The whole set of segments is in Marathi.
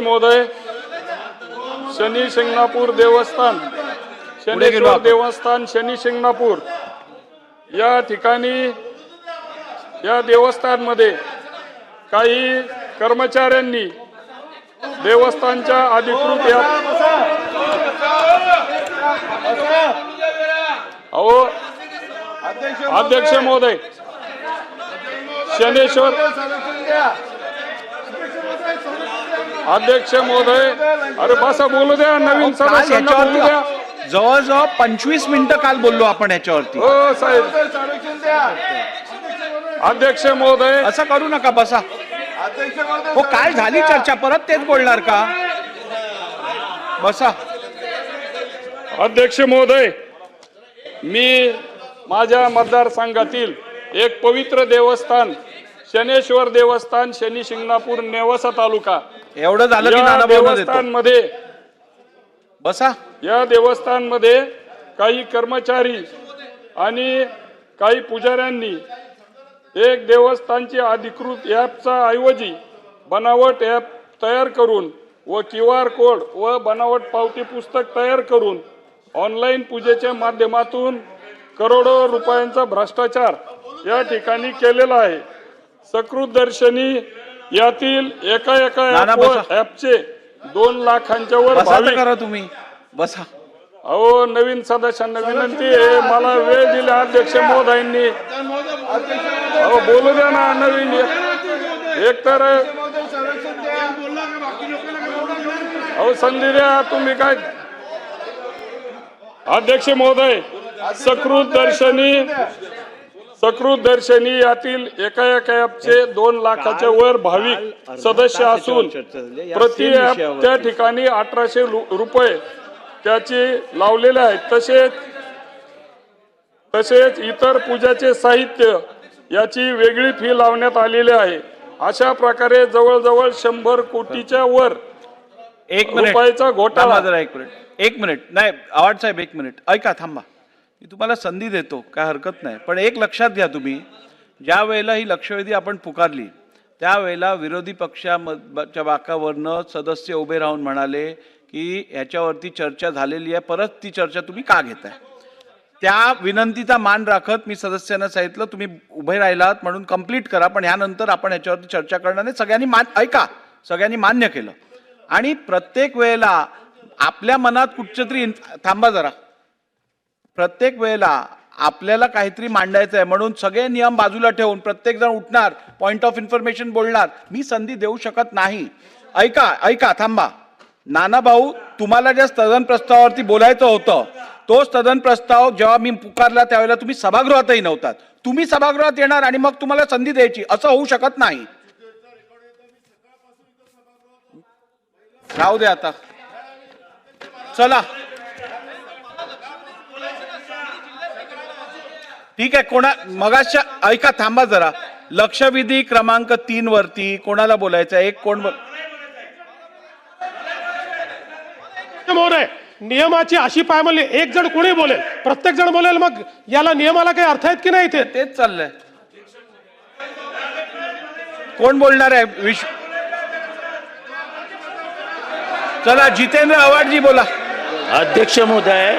महोदय शनी शिंगणापूर देवस्थान शनीश्वर. देवस्थान शनी शिंगणापूर या ठिकाणी या देवस्थानमध्ये काही कर्मचाऱ्यांनी देवस्थानच्या अधिकृत या अहो अध्यक्ष महोदय शनेश्वर अध्यक्ष महोदय अरे बसा बोलू द्या नवीन बोलू द्या. जवळजवळ पंचवीस मिनिटं काल बोललो आपण ह्याच्यावरती हो साहेब. अध्यक्ष महोदय. असं करू नका बसा. हो काय झाली चर्चा परत तेच बोलणार का? बसा. अध्यक्ष महोदय मी माझ्या मतदारसंघातील एक पवित्र देवस्थान शनेश्वर देवस्थान शनी शिंगणापूर नेवासा तालुका एवढं झालं की या देतो. देवस्थानमध्ये बसा. या देवस्थानमध्ये काही कर्मचारी आणि काही पुजाऱ्यांनी एक देवस्थानची अधिकृत ॲपचा ऐवजी बनावट ॲप तयार करून व क्यू आर कोड व बनावट पावती पुस्तक तयार करून ऑनलाईन पूजेच्या माध्यमातून करोडो रुपयांचा भ्रष्टाचार या ठिकाणी केलेला आहे. सकृत दर्शनी यातील एका एका. ॲपचे दोन लाखांच्या वर करा तुम्ही. बसा. अहो नवीन सदस्यांना विनंती आहे. मला वेळ दिला अध्यक्ष महोदयांनी. अहो बोलू द्या ना नवीन. एक तर अहो संधी द्या तुम्ही काय? अध्यक्ष महोदय सकृत दर्शनी सकृत दर्शनी यातील एका एका ॲपचे दोन लाखाच्या वर भाविक सदस्य असून प्रति ॲप त्या ठिकाणी अठराशे रुपये त्याचे लावलेले आहेत. तसेच तसेच इतर पूजाचे साहित्य याची वेगळी फी लावण्यात आलेली आहे. अशा प्रकारे जवळजवळ शंभर कोटीच्या वर एक मिनिट. रुपयाचा घोटाळा. एक मिनिट. एक मिनिट. नाही आवाज साहेब एक मिनिट. ऐका थांबा. मी तुम्हाला संधी देतो काय हरकत नाही. पण एक लक्षात घ्या तुम्ही ज्या वेळेला ही लक्षवेधी आपण पुकारली त्यावेळेला विरोधी पक्षाच्या बाकावरनं सदस्य उभे राहून म्हणाले की ह्याच्यावरती चर्चा झालेली आहे परत ती चर्चा तुम्ही का घेताय? त्या विनंतीचा मान राखत मी सदस्यांना सांगितलं तुम्ही उभे राहिलात म्हणून कंप्लीट करा पण ह्यानंतर आपण ह्याच्यावरती चर्चा करणार नाही. सगळ्यांनी मान ऐका सगळ्यांनी मान्य केलं. आणि प्रत्येक वेळेला आपल्या मनात कुठच्या तरी थांबा जरा. प्रत्येक वेळेला आपल्याला काहीतरी मांडायचं आहे. म्हणून सगळे नियम बाजूला ठेवून प्रत्येक जण उठणार पॉइंट ऑफ इन्फॉर्मेशन बोलणार. मी संधी देऊ शकत नाही. ऐका ऐका थांबा. नाना भाऊ तुम्हाला ज्या स्थगन प्रस्तावावरती बोलायचं होतं तो स्थगन प्रस्ताव जेव्हा मी पुकारला त्यावेळेला तुम्ही सभागृहातही नव्हतात. तुम्ही सभागृहात येणार आणि मग तुम्हाला संधी द्यायची असं होऊ शकत नाही. राहू दे आता. चला. ठीक आहे कोणा मगाच्या ऐका थांबा जरा. लक्षवेधी क्रमांक तीन वरती कोणाला बोलायचं? एक कोण नियमाची अशी पायमल्ली एक जण कोणी बोलेल? प्रत्येक जण बोलेल मग याला नियमाला काही अर्थ आहेत की नाही ते तेच चाललंय. कोण बोलणार आहे? विश्व चला जितेंद्र आव्हाडजी बोला. अध्यक्ष महोदय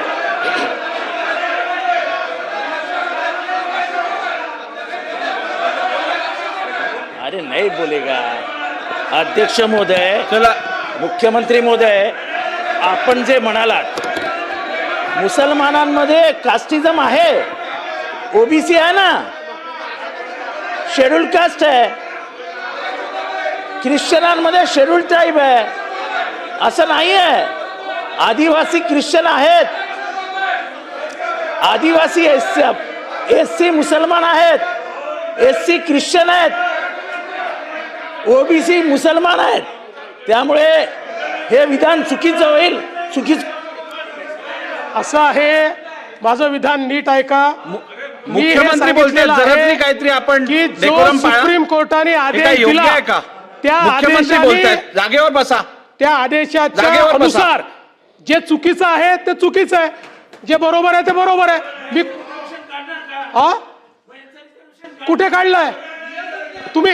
अरे नहीं बोलेगा. अध्यक्ष महोदय चला मुख्यमंत्री महोदय आपण जे म्हणालात मुसलमानांमध्ये कास्टिझम आहे. ओबीसी आहे ना? शेड्यूल कास्ट आहे. ख्रिश्चनांमध्ये शेड्यूल ट्राईब आहे. असं नाही आहे. आदिवासी ख्रिश्चन आहेत. आदिवासी एस एस सी मुसलमान आहेत. एस सी ख्रिश्चन आहेत. ओबीसी मुसलमान आहेत. त्यामुळे हे विधान चुकीचं होईल चुकीच असं आहे. माझं विधान नीट ऐका मी हे मुख्यमंत्री आहे तरी काहीतरी आपण की जो. सुप्रीम कोर्टाने आदेश दिला आहे का? त्या आदेशाने जागेवर बसा. त्या आदेशाच्या. अनुसार जे चुकीचं आहे ते चुकीचं आहे. जे बरोबर आहे ते बरोबर आहे. मी हा कुठे काढलंय? तुम्ही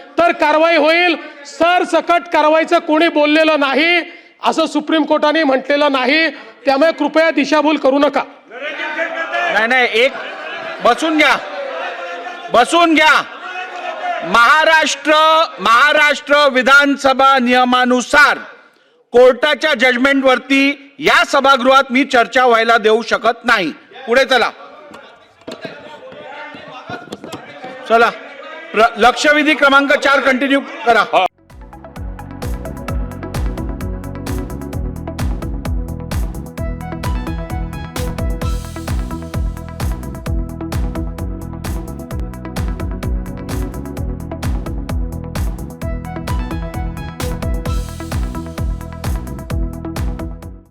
तर कारवाई होईल. सर सकट कारवाईचं कोणी बोललेलं नाही असं सुप्रीम कोर्टाने म्हटलेलं नाही. त्यामुळे कृपया दिशाभूल करू नका. नाही नाही एक बसून घ्या. बसून घ्या. महाराष्ट्र महाराष्ट्र विधानसभा नियमानुसार कोर्टाच्या जजमेंट वरती या सभागृहात मी चर्चा व्हायला देऊ शकत नाही. पुढे चला. चला. लक्षवेधी क्रमांक चार कंटिन्यू करा.